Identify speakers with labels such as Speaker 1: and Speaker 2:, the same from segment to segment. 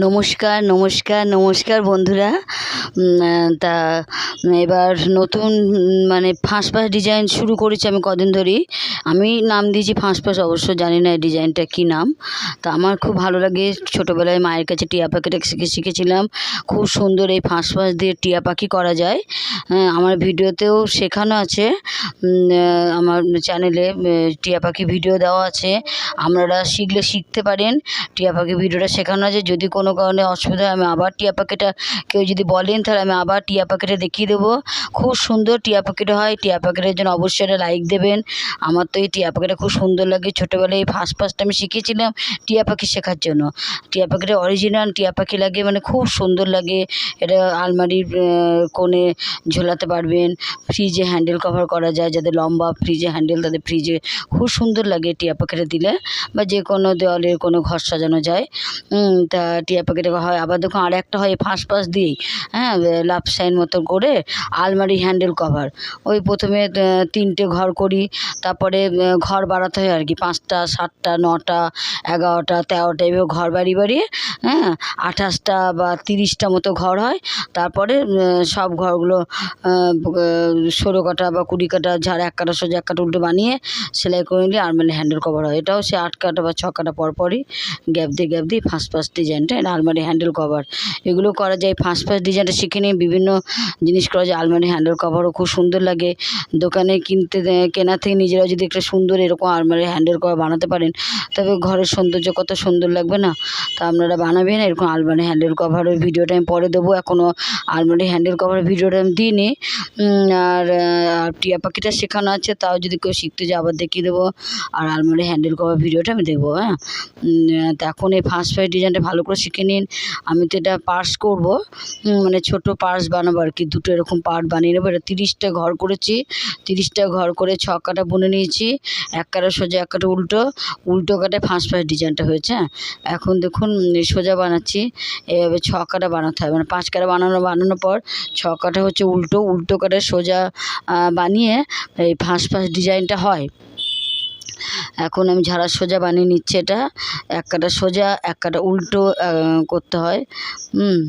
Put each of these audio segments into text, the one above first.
Speaker 1: নমস্কার নমস্কার নমস্কার বন্ধুরা। তা এবার নতুন মানে ফাঁস ফাঁস ডিজাইন শুরু করেছি আমি কদিন ধরেই। আমি নাম দিয়েছি ফাঁস ফাঁস অবশ্য জানি না এই ডিজাইনটা কী নাম। তা আমার খুব ভালো লাগে ছোটোবেলায় মায়ের কাছে টিয়া পাখিটা শিখে শিখেছিলাম। খুব সুন্দর এই ফাঁস ফাঁস দিয়ে টিয়া পাখি করা যায়। হ্যাঁ, আমার ভিডিওতেও শেখানো আছে। আমার চ্যানেলে টিয়া পাখি ভিডিও দেওয়া আছে। আপনারা শিখলে শিখতে পারেন। টিয়া পাখি ভিডিওটা শেখানো আছে। যদি কোনো কারণে অসুবিধা আমি আবার টিয়া পাখিটা কেউ যদি বলেন তাহলে আমি আবার টিয়া পাখিটা দেখিয়ে দেবো। খুব সুন্দর টিয়া পাখিটা হয়, টিয়া পাখিটার জন্য অবশ্যই একটা লাইক দেবেন। আমার তো এই টিয়া পাখিটা খুব সুন্দর লাগে। ছোটোবেলায় ফার্স্ট ফার্স্ট আমি শিখেছিলাম টিয়া পাখি শেখার জন্য। টিয়া পাখিটা অরিজিনাল টিয়া পাখি লাগে মানে খুব সুন্দর লাগে। এটা আলমারির কোণে ঝোলাতে পারবেন। ফ্রিজে হ্যান্ডেল কভার করা যায় যাদের লম্বা ফ্রিজে হ্যান্ডেল তাদের ফ্রিজে খুব সুন্দর লাগে টিয়া পাখিটা দিলে। বা যে কোনো দেওয়ালের কোনো ঘর সাজানো যায়। তা টিয়া পাখি পাখিটা হয়। আবার দেখুন আর একটা হয় ফাঁস ফাঁস দিয়েই হ্যাঁ লাভ সাইন মতো করে আলমারি হ্যান্ডেল কভার ওই প্রথমে তিনটে ঘর করি, তারপরে ঘর বাড়াতে হয় আর কি। পাঁচটা, সাতটা, নটা, এগারোটা, তেরোটা, এভাবে ঘর বাড়ি বাড়িয়ে হ্যাঁ আঠাশটা বা তিরিশটা মতো ঘর হয়। তারপরে সব ঘরগুলো ষোলো কাটা বা কুড়ি কাটা যার এক কাটা সোজা, এক কাটা উল্টো বানিয়ে সেলাই করে নিলে আলমারি হ্যান্ডেল কভার হয়। এটাও সে আট কাটা বা ছ কাটা পর পরই গ্যাপ দিয়ে গ্যাপ দিয়ে ফাঁস ফাঁস ডিজাইনটা এটা আলমারি হ্যান্ডেল কভার এগুলো করা যায় ফাঁস ফাঁস ডিজাইনটা শিখে নিয়ে বিভিন্ন জিনিস করা যায়, আলমারি হ্যান্ডেল কভারও খুব সুন্দর লাগে। দোকানে কিনতে কেনা থেকে নিজেরাও যদি একটা সুন্দর এরকম আলমারি হ্যান্ডেল কভার বানাতে পারেন, তবে ঘরের সৌন্দর্য কত সুন্দর লাগবে না? তা আপনারা বানাবেন, এরকম আলমারি হ্যান্ডেল কভারের ভিডিওটা আমি পরে দেবো। এখনও আলমারি হ্যান্ডেল কভারের ভিডিওটা আমি দিইনি। আর টিয়া পাখিটা শেখানো আছে, তাও যদি কেউ শিখতে যায়, আবার দেখিয়ে দেবো। আর আলমারি হ্যান্ডেল কভার ভিডিওটা আমি দেবো হ্যাঁ? এখন এই ফার্স্ট ফাইভ ডিজাইনটা ভালো করে শিখে নিন। আমি তো এটা পার্স করব। মানে ছোট পার্স বানাবো আর কি। দুটো এরকম পার্ট বানিয়ে নেব। এটা তিরিশটা ঘর করেছি। তিরিশটা ঘর করে ছ কাটা বুনে নিয়েছি। এক কাটা সোজা, এক কাটা উল্টো। উল্টো কাটায় ফাঁস ফাঁস ডিজাইনটা হয়েছে। হ্যাঁ এখন দেখুন সোজা বানাচ্ছি। এভাবে ছ কাটা বানাতে হয়। মানে পাঁচ কাটা বানানো, বানানোর পর ছ কাটা হচ্ছে উল্টো। উল্টো কাটায় সোজা বানিয়ে এই ফাঁস ফাঁস ডিজাইনটা হয়। এখন আমি ঝাড়া সোজা বানিয়ে নিচ্ছি এটা। এক কাটা সোজা, এক কাটা উল্টো করতে হয়। হুম।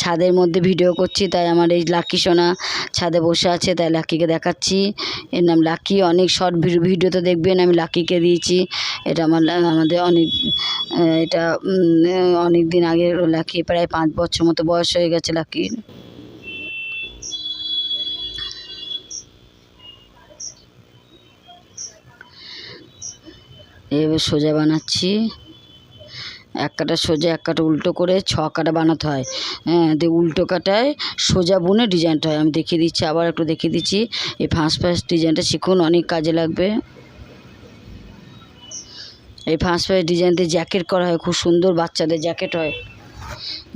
Speaker 1: ছাদের মধ্যে ভিডিও করছি, তাই আমার এই লাকি সোনা ছাদে বসে আছে, তাই লাকিকে দেখাচ্ছি। এর নাম লাকি, অনেক শর্ট ভিডিওতে দেখবেন, আমি লাকিকে দিয়েছি। এটা আমার, আমাদের অনেক এটা অনেক দিন আগে লাকি প্রায় পাঁচ বছর মতো বয়স হয়ে গেছে লাকির। এভাবে সোজা বানাচ্ছি। এক কাটা সোজা, এক কাটা উল্টো করে ছ কাটা বানাতে হয়। হ্যাঁ দিয়ে উল্টো কাটায় সোজা বুনে ডিজাইনটা হয়। আমি দেখিয়ে দিচ্ছি, আবার একটু দেখিয়ে দিচ্ছি। এই ফাঁস ফাঁস ডিজাইনটা শিখুন, অনেক কাজে লাগবে। এই ফাঁস ফাঁস ডিজাইন দিয়ে জ্যাকেট করা হয়, খুব সুন্দর বাচ্চাদের জ্যাকেট হয়।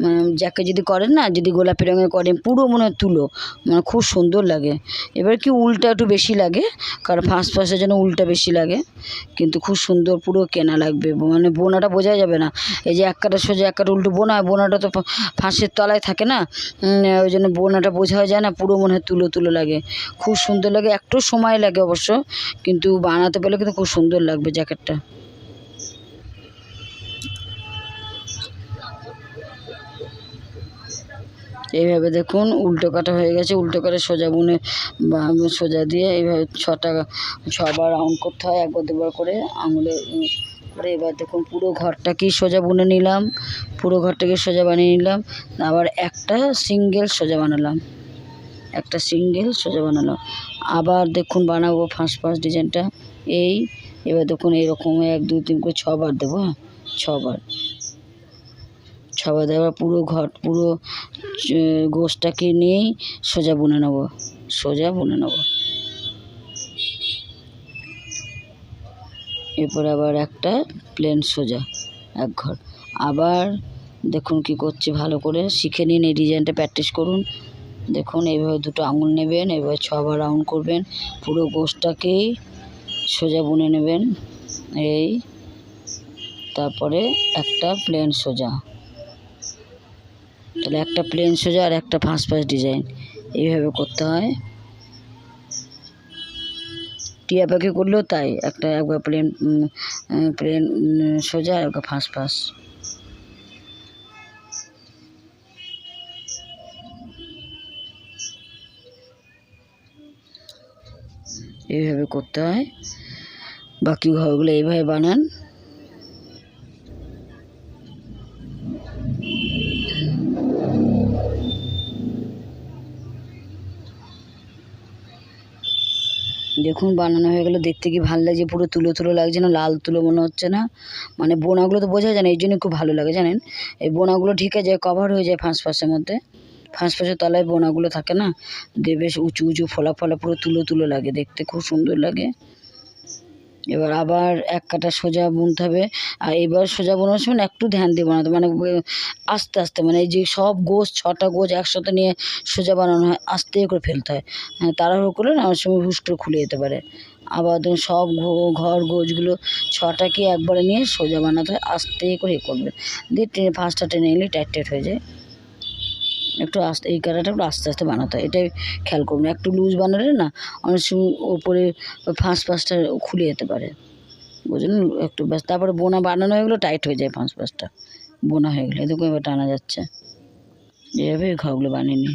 Speaker 1: মানে জ্যাকেট যদি করেন না, যদি গোলাপি রঙের করেন, পুরো মনে হয় তুলো। মানে খুব সুন্দর লাগে। এবার কি উলটা একটু বেশি লাগে, কারণ ফাঁস ফাঁসের জন্য উলটা বেশি লাগে। কিন্তু খুব সুন্দর পুরো কেনা লাগবে। মানে বোনাটা বোঝা যাবে না। এই যে এক কাটা সোজা, এক কাটা উল্টো বোনা, বোনাটা তো ফাঁসের তলায় থাকে না? ওই জন্য বোনাটা বোঝা যায় না, পুরো মনে হয় তুলো তুলো লাগে। খুব সুন্দর লাগে। একটু সময় লাগে অবশ্য, কিন্তু বানাতে পারলে কিন্তু খুব সুন্দর লাগবে জ্যাকেটটা। এইভাবে দেখুন, উল্টো কাটা হয়ে গেছে, উল্টো কাটা সোজা বুনে সোজা দিয়ে এইভাবে ছটা, ছবার রাউন্ড করতে হয়, একবার দুবার করে আঙুলে, করে এবার দেখুন পুরো ঘরটাকেই সোজা বুনে নিলাম, পুরো ঘরটাকে সোজা বানিয়ে নিলাম, আবার একটা সিঙ্গেল সোজা বানালাম, একটা সিঙ্গেল সোজা বানালাম, আবার দেখুন বানাবো ফাঁস ফাঁস ডিজাইনটা, এই, এবার দেখুন এইরকম এক, দুই, তিন করে ছবার দেবো হ্যাঁ ছবার। ছবার দেওয়ার পুরো ঘর, পুরো গোছটাকে নিয়েই সোজা বুনে নেব। সোজা বুনে নেব। এরপর আবার একটা প্লেন সোজা, এক ঘর। আবার দেখুন কি করছি ভালো করে, শিখে নিন এই ডিজাইনটা প্র্যাকটিস করুন। দেখুন এইভাবে দুটো আঙুল নেবেন, এভাবে ছবার রাউন্ড করবেন, পুরো গোছটাকেই সোজা বুনে নেবেন। এই, তারপরে একটা প্লেন সোজা। তাহলে একটা প্লেন সোজা আর একটা ফাঁস ফাঁস ডিজাইন এইভাবে করতে হয়। টিয়া পাখি করলেও তাই, একটা একবার প্লেন প্লেন সোজা আর একবার ফাঁস ফাঁস এইভাবে করতে হয়। বাকি ঘরগুলো এইভাবে বানান। দেখুন বানানো হয়ে গেলো, দেখতে কি ভালো লাগছে, পুরো তুলো তুলো লাগছে না, লাল তুলো মনে হচ্ছে না। মানে বোনাগুলো তো বোঝা যায় না, এই জন্য খুব ভালো লাগে, জানেন? এই বোনাগুলো ঠিক আছে কভার হয়ে যায় ফাঁস ফাঁসের মধ্যে। ফাঁস ফাঁসের তলায় বোনাগুলো থাকে না, দিয়ে বেশ উঁচু উঁচু ফলা ফলা পুরো তুলো তুলো লাগে, দেখতে খুব সুন্দর লাগে। এবার আবার এক কাটা সোজা বুনতে হবে। আর এবার সোজা বোনার সময় একটু ধ্যান দিয়ে বানাতে মানে আস্তে আস্তে মানে এই যে সব গোছ, ছটা গোছ একসাথে নিয়ে সোজা বানানো হয়, আস্তে করে ফেলতে হয়। হ্যাঁ তাড়াহুড়ো করলে অনেক সময় হুস খুলে যেতে পারে। আবার ধরুন সব ঘর গোছগুলো ছটাকে একবারে নিয়ে সোজা বানাতে হয়, আস্তে করে এ করবে। দিয়ে ট্রেনে ফার্স্টটা টেনে নিলে টাইট টাইট হয়ে যায়। একটু আস্তে, এই কাটাটা একটু আস্তে আস্তে বানাতে হয়। এটাই খেয়াল করুন, একটু লুজ বানালে না অনেক সময় ওপরে ফাঁস ফাঁসটা খুলে যেতে পারে। বুঝলেন? একটু ব্যাস, তারপরে বোনা বানানো হয়ে গেলো টাইট হয়ে যায় ফাঁস ফাঁসটা। বোনা হয়ে গেলে এদিকে এবার টানা যাচ্ছে। এভাবে ঘরগুলো বানিয়ে নিই।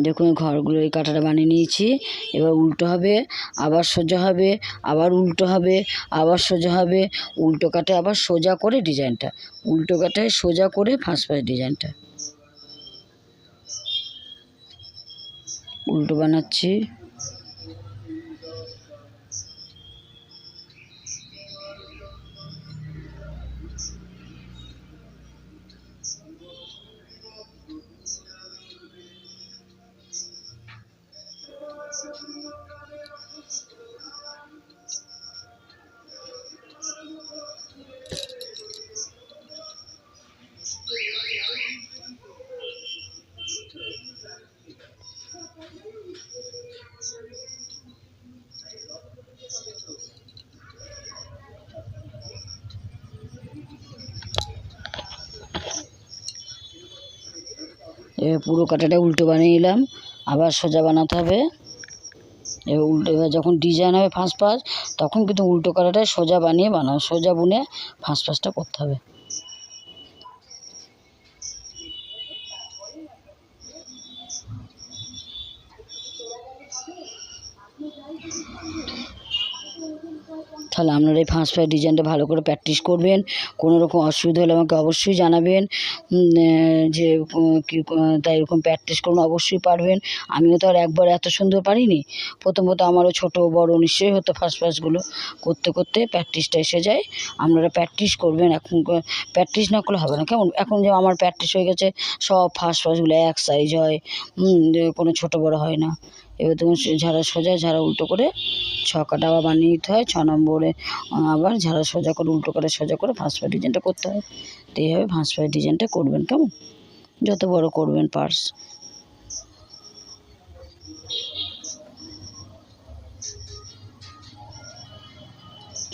Speaker 1: দেখুন ঘরগুলো এই কাঁটাটা বানিয়ে নিয়েছি। এবার উল্টো হবে, আবার সোজা হবে, আবার উল্টো হবে, আবার সোজা হবে। উল্টো কাটে আবার সোজা করে ডিজাইনটা। উল্টো কাটায় সোজা করে ফাঁস ফাঁস ডিজাইনটা। উল্টো বানাচ্ছি। এবার পুরো কাঁটাটা উল্টো বানিয়ে নিলাম। আবার সোজা বানাতে হবে। এবার উল্টো, এবার যখন ডিজাইন হবে ফাঁস ফাঁস, তখন কিন্তু উল্টো কাঁটাটা সোজা বানিয়ে বানাও, সোজা বুনে ফাঁস ফাঁসটা করতে হবে। তাহলে আপনারা এই ফাঁস ফাঁস ডিজাইনটা ভালো করে প্র্যাকটিস করবেন। কোনো রকম অসুবিধা হলে আমাকে অবশ্যই জানাবেন। যে তাই এরকম প্র্যাকটিস করুন অবশ্যই পারবেন। আমিও তো আর একবার এত সুন্দর পারিনি। প্রথম প্রথম আমারও ছোটো বড় নিশ্চয়ই হতো ফাঁস ফাঁসগুলো। করতে করতে প্র্যাকটিসটা এসে যায়। আপনারা প্র্যাকটিস করবেন। এখন প্র্যাকটিস না করলে হবে না। কেমন? এখন যে আমার প্র্যাকটিস হয়ে গেছে, সব ফাঁস ফাঁসগুলো এক সাইজ হয়। কোনো ছোটো বড় হয় না। এবার তখন ঝাড়া সোজা, ঝাড়া উল্টো করে ছ কাটা আবার বানিয়ে নিতে হয়। ছ নম্বরে আবার ঝাড়া সোজা করে, উল্টো করে, সোজা করে ফাঁস ফা ডিজাইনটা করতে হয়। তো এইভাবে ফাঁস ফা ডিজাইনটা করবেন কেমন? যত বড় করবেন পার্স।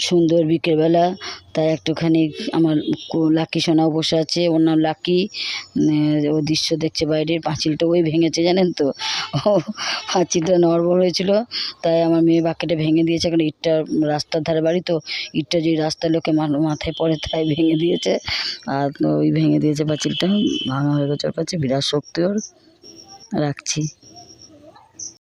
Speaker 1: সুন্দর বিকেলবেলা তাই একটুখানি আমার লাকি সোনাও বসে আছে, ওর নাম লাকি। ও দৃশ্য দেখছে বাইরের, পাঁচিলটা ওই ভেঙেছে, জানেন তো? ও পাঁচিলটা নড়বড় হয়েছিল, তাই আমার মেয়ে বাক্যটা ভেঙে দিয়েছে, কারণ ইটটা রাস্তার ধারে বাড়ি তো, ইটটা যে রাস্তার লোকে মাথায় পড়ে তাই ভেঙে দিয়েছে। আর ওই ভেঙে দিয়েছে পাঁচিলটা, ভাঙা হয়ে গেছে ওর কাছে, বিরাট শক্তি ওর। রাখছি।